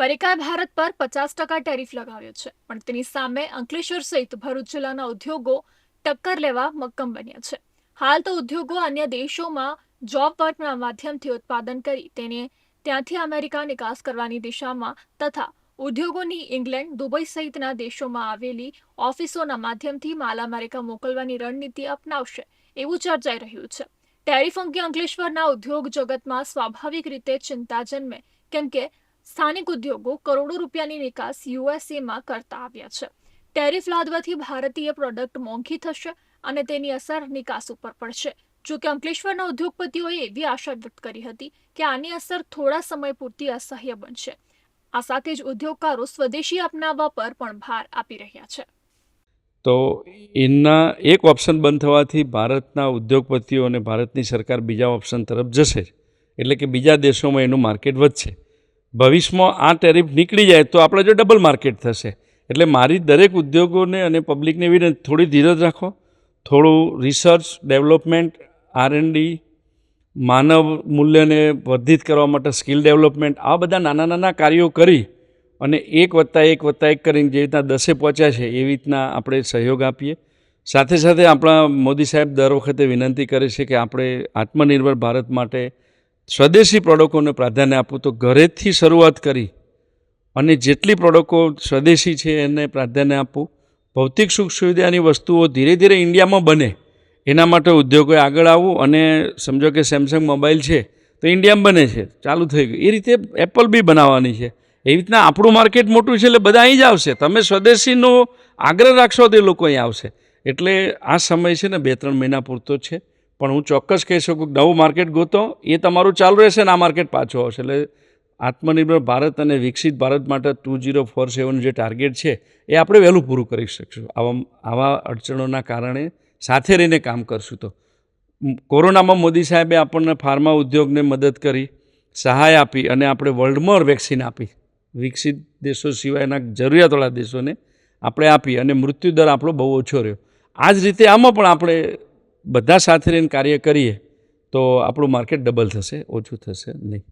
અમેરિકાએ ભારત પર પચાસ ટકા ટેરિફ લગાવ્યો છે, પણ તેની સામે અંકલેશ્વર સહિત ભરૂચ જિલ્લાના ઉદ્યોગો ટક્કર લેવા મક્કમ બન્યા છે. હાલ તો ઉદ્યોગો અન્ય દેશોમાં જોબ વર્કના માધ્યમથી ઉત્પાદન કરી તેને ત્યાંથી અમેરિકા નિકાસ કરવાની દિશામાં તથા ઉદ્યોગોની ઇંગ્લેન્ડ, દુબઈ સહિતના દેશોમાં આવેલી ઓફિસોના માધ્યમથી માલ અમેરિકા મોકલવાની રણનીતિ અપનાવશે એવું ચર્ચાઈ રહ્યું છે. ટેરિફ અંગે અંકલેશ્વરના ઉદ્યોગ જગતમાં સ્વાભાવિક રીતે ચિંતા જન્મે, કેમ કે સ્થાનિક ઉદ્યોગો કરોડો રૂપિયાની નિકાસ યુએસએમાં કરતા આવ્યા છે. ટેરિફ લાદવાથી ભારતીય પ્રોડક્ટ મોંઘી થશે અને તેની અસર નિકાસ ઉપર પડશે. જો કે અંકલેશ્વરના ઉદ્યોગપતિઓએ એવી આશા વ્યક્ત કરી હતી કે આની અસર થોડા સમય પૂરતી અસહ્ય બનશે. આ સાથે જ ઉદ્યોગકારો સ્વદેશી અપનાવવા પર પણ ભાર આપી રહ્યા છે. તો એના એક ઓપ્શન બંધ થવાથી ભારતના ઉદ્યોગપતિઓ અને ભારતની સરકાર બીજા ઓપ્શન તરફ જશે. એટલે કે બીજા દેશોમાં એનું માર્કેટ વધશે. ભવિષ્યમાં આ ટેરિફ નીકળી જાય તો આપણે જો ડબલ માર્કેટ થશે. એટલે મારી દરેક ઉદ્યોગોને અને પબ્લિકને વિનંતી થોડી ધીરજ રાખો. થોડું research development R and D માનવ મૂલ્યને વર્ધિત કરવા માટે સ્કિલ ડેવલપમેન્ટ આ બધા નાના નાના કાર્યો કરી અને એક વત્તા એક વત્તા એક કરીને જે રીતના દસે પહોંચ્યા છે, એવી રીતના આપણે સહયોગ આપીએ. સાથે સાથે આપણા મોદી સાહેબ દર વખતે વિનંતી કરે છે કે આપણે આત્મનિર્ભર ભારત માટે સ્વદેશી પ્રોડક્ટોને પ્રાધાન્ય આપવું તો ઘરેથી શરૂઆત કરી અને જેટલી પ્રોડક્ટો સ્વદેશી છે એને પ્રાધાન્ય આપવું ભૌતિક સુખ સુવિધાની વસ્તુઓ ધીરે ધીરે ઇન્ડિયામાં બને. એના માટે ઉદ્યોગોએ આગળ આવવું અને સમજો કે સેમસંગ મોબાઈલ છે તો ઇન્ડિયામાં બને છે, ચાલુ થઈ ગયું. એ રીતે એપલ બી બનાવવાની છે. એવી રીતના આપણું માર્કેટ મોટું છે એટલે બધા અહીં જ આવશે. તમે સ્વદેશીનો આગ્રહ રાખશો તો એ લોકો અહીં આવશે. એટલે આ સમય છે ને બે ત્રણ મહિના પૂરતો છે. પણ હું ચોક્કસ કહી શકું કે નવું માર્કેટ ગોતો, એ તમારું ચાલુ રહેશે ને આ માર્કેટ પાછો આવશે. એટલે આત્મનિર્ભર ભારત અને વિકસિત ભારત માટે ટુ જીરો ફોર સેવન જે ટાર્ગેટ છે, એ આપણે વહેલું પૂરું કરી શકીશું. આવા આવા અડચણોના કારણે સાથે રહીને કામ કરશું તો. કોરોનામાં મોદી સાહેબે આપણને ફાર્મા ઉદ્યોગને મદદ કરી, સહાય આપી અને આપણે વર્લ્ડમાં વેક્સિન આપી. વિકસિત દેશો સિવાયના જરૂરિયાતવાળા દેશોને આપણે આપી અને મૃત્યુદર આપણો બહુ ઓછો રહ્યો. આ જ રીતે આમાં પણ આપણે બધા સાથે રહીને કાર્ય કરીએ તો આપણું માર્કેટ ડબલ થશે ઓછું થશે નહીં.